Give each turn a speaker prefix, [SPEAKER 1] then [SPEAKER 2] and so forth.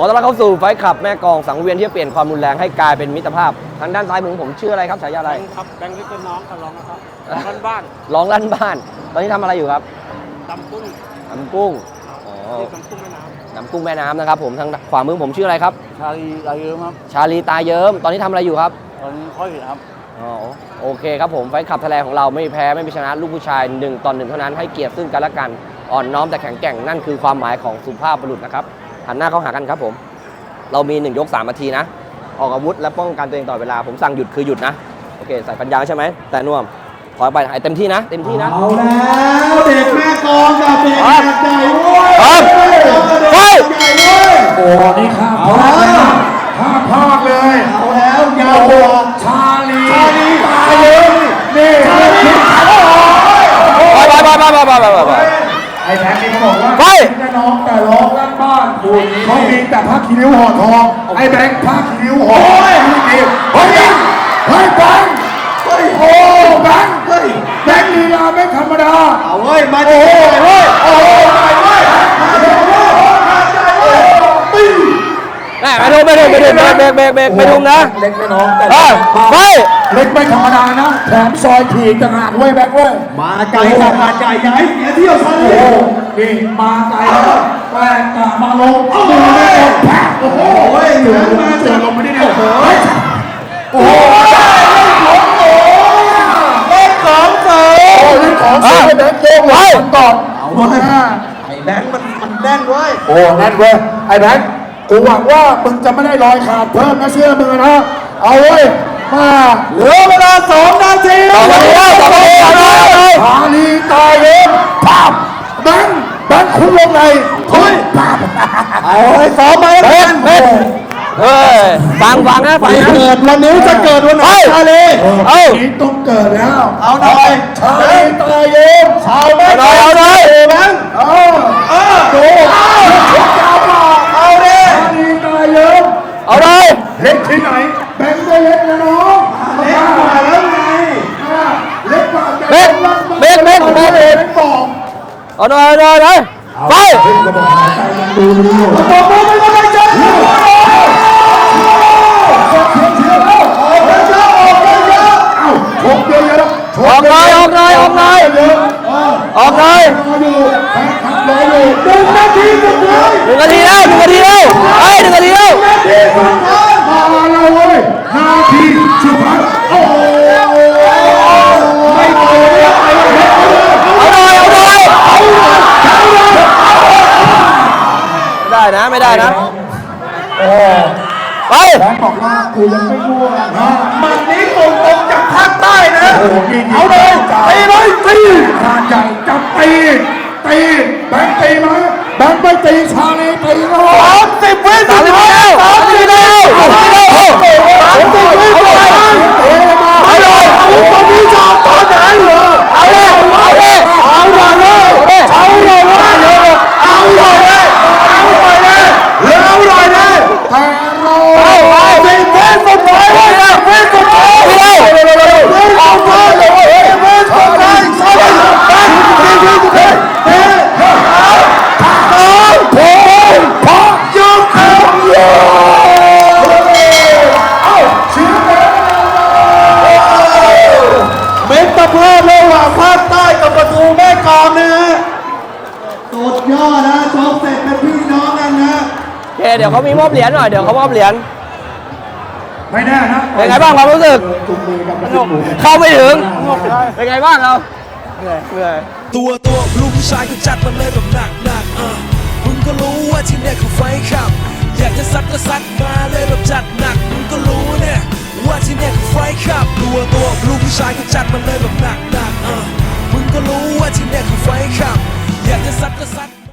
[SPEAKER 1] อต้อนรับเข้าสู่ไฟท์ขับแม่กลองสังเวียนที่จะเปลี่ยนความรุนแรงให้กลายเป็นมิตรภาพ ทางด้านซ้ายมือผมชื่ออะไรครับฉายาอะไร
[SPEAKER 2] แบงค์ครับแบงค์ที่เป็นน้องกับน้องนะครับบ้านบ้าน
[SPEAKER 1] ร้องลั่นบ้าน ตอนนี้ทำอะไรอยู่ครับ
[SPEAKER 2] ตำกุ้ง
[SPEAKER 1] ทำกุ้ง อ๋อ
[SPEAKER 2] ที่ตำกุ้งแม่น้
[SPEAKER 1] ทำกุ้งแม่น้ำนะครับผมทางขวามือผมชื่ออะไรครับำ
[SPEAKER 2] ชาลีลายเยอะครับ
[SPEAKER 1] ชาลีตาเยิ้ม ตอนนี้ทำอะไรอยู่ครับ
[SPEAKER 2] ตอนนี้ค่อยครับ
[SPEAKER 1] อ๋อโอเคครับผมไฟท์ขับแถลงของเราไม่มีแพ้ไม่มีชนะลูกผู้ชายหนึ่งต่อหนึ่งเท่านั้นให้เกียรติซึ่งกันและกันอ่อนน้อมแต่แข็งแกร่งนั่นคือความหมายของสุภาพบุรุษนะครับ หันหน้าเข้าหากันครับผม เรามี 1 ยก 3 นาทีนะ ออกอาวุธและป้องกันตัวเองต่อดเวลา ผมสั่งหยุดคือหยุดนะ โอเค ใส่ปัญญางใช่ไหม แต่น่วม ถอยไปให้เต็มที่นะ เต็มที่นะ
[SPEAKER 3] เอาแล้วเด็กแม่กลองกับเด็ก
[SPEAKER 1] ครั
[SPEAKER 3] หา
[SPEAKER 1] บ
[SPEAKER 3] ดใหญ่เว้ย
[SPEAKER 1] ครับ
[SPEAKER 3] เด็ก
[SPEAKER 1] เฮ้ย
[SPEAKER 3] หาดใหญ่เว้ย
[SPEAKER 4] โอ้นี่ข้าม
[SPEAKER 3] แม่
[SPEAKER 4] น้องแต่ร้องลั่นบ้านเขามีแต่ผ้าคีริ้วห่อทอง ไอ้แบงค์ผ้าคีริ้วห่อโอ้ยเฮ้ยเฮ้ยเฮ้ยแบงค์เฮ้ยโอ้แบงค์
[SPEAKER 3] เฮ้ย
[SPEAKER 4] แบงค์ลีลาไม่ธรรมดา
[SPEAKER 3] เอาเว้ยมาดิเว้ยโอ้โหมาดิเว้ยมาดิเว้ยหาดใหญ่เว้ยปิ้ง
[SPEAKER 1] แม่ไม่ดูไม่ดูไม่ดูเบรกเบรกเบรกเบรกไม่ดูนะ
[SPEAKER 4] เล็กแม่น้องแต่
[SPEAKER 1] เฮ้ยเฮ้ย
[SPEAKER 4] เล็กไม่ธรรมดานะแถมซอยถีบต่างหากเว้ยแบงค์เว้ย
[SPEAKER 3] มาไกลจากหาดใหญ่ใหญ่เสียเที่ยวชาลี
[SPEAKER 4] โอ้โหนี่มาไกลแล้วแป้งกะมาลงดูไม่หมดแพ้โอ้โห
[SPEAKER 3] โอ้ยเหนือมา
[SPEAKER 4] เจ
[SPEAKER 3] จา
[SPEAKER 4] อกลงไม่ได้เนี่ย
[SPEAKER 3] โอ้โห
[SPEAKER 4] โอ้โห
[SPEAKER 3] เล่นของเสริม
[SPEAKER 4] โอ้เล่นของเสียแบงค์โยงหลังก่อน
[SPEAKER 3] เอาเว้ยไอ้แบงค์มันมันแน่นเว้ย
[SPEAKER 4] โอ้นั่นเว้ยไอ้แบงค์ กูหวังว่ามึงจะไม่ได้รอยขาดเพิ่มนะเชื่อมึงนะ เอาเว้ย มา
[SPEAKER 3] เหลือเวลาสองนาที
[SPEAKER 1] ต่อมาดีแล้วต่อมาดีแล้ว
[SPEAKER 4] หาลีตายเองภาพแบงค์แบงค์คุ้มวงในเฮ้ยภาพ
[SPEAKER 3] เอาไอ้ซ้อมมา
[SPEAKER 1] เบรกเบรกเฮ้ยฟังฟังนะฟังนะ
[SPEAKER 3] เกิดวันนี้จะเกิดวันไหน
[SPEAKER 1] เฮ้ย
[SPEAKER 3] ชาลี
[SPEAKER 1] เอ้า
[SPEAKER 4] นี้ต้องเกิดแล้ว
[SPEAKER 3] เอาหน่อย
[SPEAKER 4] ชาลีตายเอง
[SPEAKER 3] เอาไหม
[SPEAKER 1] เอาหน่อยเอาหน่อย
[SPEAKER 3] แบงค์
[SPEAKER 4] เออ
[SPEAKER 3] เออดูเอาเอาดิ
[SPEAKER 4] ชาลีตายเอง
[SPEAKER 1] เอาเลย
[SPEAKER 4] เล็กที่ไหนแบงค์ก็เล็กนะน้อง
[SPEAKER 3] เล็กกว่าแล้วไง
[SPEAKER 4] เล็กกว่า
[SPEAKER 1] เบรกเบรกเบรกเบรก
[SPEAKER 4] เบอก
[SPEAKER 1] เอาหน่อยเอาหน่อยเลยไป
[SPEAKER 4] ดูดู
[SPEAKER 3] บอกมือไม่ต้องไปเจอเชียร์เชียออกเลยออกเลยอ
[SPEAKER 4] อกเยอ
[SPEAKER 1] อกหน่อยออกหน่อยออกหน่อย
[SPEAKER 4] เยอเออ
[SPEAKER 1] ออกหน่อย
[SPEAKER 4] รออยู่แฟนคลับรออยู่หนึ่งนาที
[SPEAKER 1] หนึ่งนาทีแล้วหนึ่งนาทีแล้วเฮ้หนึ่งนาทีแล้ว
[SPEAKER 4] นาที นะ
[SPEAKER 1] ไม่ได้นะ
[SPEAKER 4] โอ้
[SPEAKER 1] ไป
[SPEAKER 4] แบงค์บอกว่ากูยังไม่รู้อะนะ
[SPEAKER 3] มันนี้ตรงตรงจากภาคใต้นะ
[SPEAKER 4] โอ้โหนี่
[SPEAKER 3] เอาเลยตีเลยตี
[SPEAKER 4] หาดใหญ่จับตีตีแบงค์ตีไหมแบงค์ไม่ตีชาลีตีนะ
[SPEAKER 3] สามสิบวิ
[SPEAKER 1] สา
[SPEAKER 3] สุ
[SPEAKER 1] ม
[SPEAKER 3] ด
[SPEAKER 1] สิบ
[SPEAKER 3] ท้าย
[SPEAKER 1] แล้วสามสิบแล้วสามสิบแล้ว
[SPEAKER 3] สามสิบวิสุดท้าย
[SPEAKER 4] เอ้มา
[SPEAKER 1] เอาเลย
[SPEAKER 3] ตอนนี้จะตอนไหนเหรอ
[SPEAKER 1] เอาเลยเอาเลย
[SPEAKER 3] เอาหน่อยเลยเอาหน่อยเลยเอาหน่อยเลยเอาหน่อยเลยเอาหน่อยเลย
[SPEAKER 4] แต่เรา
[SPEAKER 1] เอาเอา
[SPEAKER 3] สิบวิสุดท้ายเลยนะวิสุดท้าย
[SPEAKER 1] เร็วเร็วเร็วเร็ว
[SPEAKER 3] วิสุดท้ายเลยวิสุดท้ายใช่ไหมวิสุดท้ายเฮ้ยเอาเอาผมพอยุคของยู
[SPEAKER 4] เอ้าเชียร์แบงค์
[SPEAKER 3] เมตรภาพระหว่างภาคใต้กับประตูแม่กลองนะฮะสุดยอดนะชกเสร็จเป็นพี่น้องกันนะ
[SPEAKER 1] โอเคเดี๋ ยวเขามีมอบเหรียญหน่อยเดี๋ยวเขามอบเหรียญ
[SPEAKER 4] ไม่แน่นะ
[SPEAKER 1] เป็นไงบ้างความรู้สึก
[SPEAKER 4] จุ่มมือกับกระดูกหมู
[SPEAKER 1] เข้าไม่ถึงเป็นไงบ้างเราเหนื่อยเหนื่อย
[SPEAKER 5] ตัวตัวลูกผู้ชายก็จัดมาเลยแบบหนักหนักๆเออมึงก็รู้ว่าที่เนี่ยคือไฟขับ อยากจะซัดก็ซัดมาเลยแบบจัดหนักมึงก็รู้เนี่ยว่าที่เนี่ยคือไฟขับ ตัวตัวลูกผู้ชายก็จัดมาเลยแบบหนักหนัก